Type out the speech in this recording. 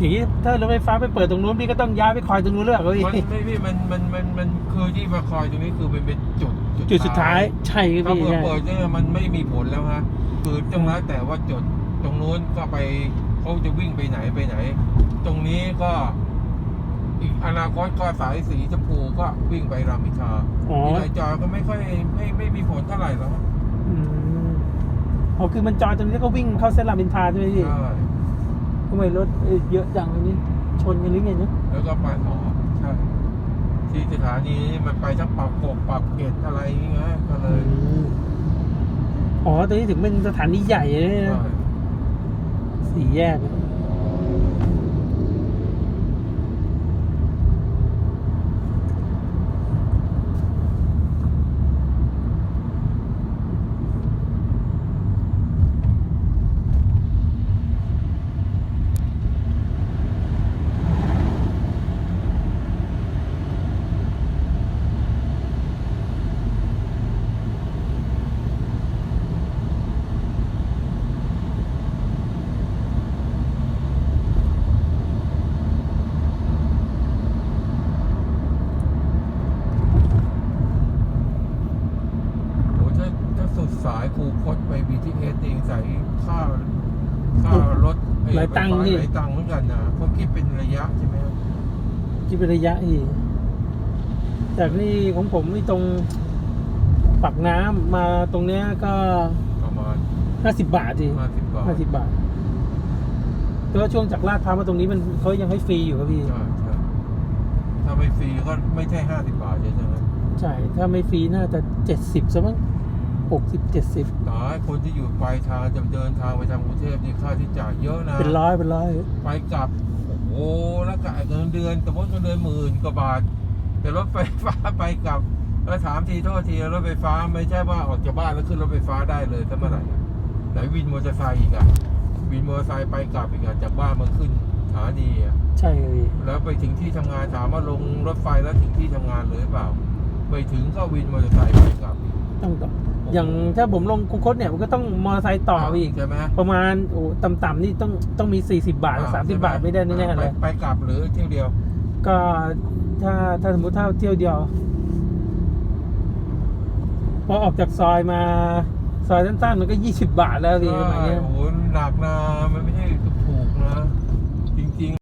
อย่างนี้ถ้ารถไฟฟ้าไปเปิดตรงนู้นพี่ก็ต้องย้ายไปคอยตรงนู้นเลยเหรอพี่มันไม่พี่มันมันมันมันคือที่มาคอยตรงนี้คือมันเป็นจุดจุดสุดท้ายใช่ครับถ้าพี่เปิดใช่เปิดเนี่ยมันไม่มีผลแล้วฮะคือตรงนั้นแต่ว่าจุดตรงนู้นก็ไปเขาจะวิ่งไปไหนไปไหน ตรงนี้ก็อีกอนาคตก็สายสีชมพูก็วิ่งไปรามอินทราอ๋อที่ไหนจอก็ไม่ค่อยไม่ไม่มีผลเท่าไหร่หรอกอืมอ๋อคือมันจอดตรงนี้แล้วก็วิ่งเข้าเส้นรามอินทราใช่ไหมพี่ ใช่ทำ ไมรถเอ่อเยอะจังอันนี้ ชนกันหรือไงเนี่ยแล้วก็ไปอ๋อใช่ที่สถานีมันไปทั้งปากกกปากเกร็ดอะไรอย่างเงี้ยก็เลยอ๋อตรงนี้ถึงเป็นสถานีใหญ่เลยใช่นะสี่แยกโอ้ถ้าถ้า สุดสายครูคดไป BTS เองใส่ค่าค่ารถไอ้หลายตังค์ไฟฟ้นี่ หลายตังค์เหมือนกันนะเพราะคิดเป็นระยะใช่ไหมครับที่เป็นระยะอีก จากนี่ของผมนี่ตรงปากน้ำมาตรงเนี้ยก็ประมาณห้าสิบบาททีห้าสิบบาทห้าสิบบาทแต่ว่าช่วงจากลาดพร้าวมาตรงนี้มันเขายังให้ฟรีอยู่ครับพี่ ใช่ใช่ถ้าไม่ฟรีก็ไม่ใช่ห้าสิบบาทใช่ไหมใช่ ถ้าไม่ฟรีน่าจะเจ็ดสิบซะมั้ง หกสิบเจ็ดสิบแต่คนที่อยู่ปลายทางจะเดินทางไปทางกรุงเทพนี่ค่าที่จ่ายเยอะนะเป็นร้อยเป็นร้อยไปกลับโอ้โหแล้วก็เงินเดือนสมมติเงินเดือนหมื่นกว่าบาท แต่รถไฟฟ้าไปกลับแล้วถามทีโทษทีรถไฟฟ้าไม่ใช่ว่าออกจากบ้านแล้วขึ้นรถไฟฟ้าได้เลยถ้าเมื่อไหร่อะไหนวินมอเตอร์ไซค์อีกอะวินมอเตอร์ไซค์ไปกลับอีกอะจากบ้านมาขึ้นสถานีอะใช่ครับพี่แล้วไปถึงที่ทำงานถามว่าลงรถไฟแล้วถึงที่ทำงานเลยหรือเปล่า ไปถึงก็วินมอเตอร์ไซค์ไปกลับอีกต้องต่ออย่างถ้าผมลงคุกคดเนี่ยมันก็ต้องมอเตอร์ไซค์ต่อไปอีก ใช่ไหมประมาณโอ้ต่ำๆนี่ต้องต้องมีสี่สิบาทสามสิบาทไม่ได้แน่ๆไปเลย ไปกลับหรือเที่ยวเดียว ก็ถ้าถ้าสมมติถ้าเที่ยวเดียว พอออกจากซอยมาซอยสั้นๆมันก็ยี่สิบบาทแล้วพี่สมัยเนี้ย โอ้โหหนักนะมันไม่ใช่ถูกๆนะ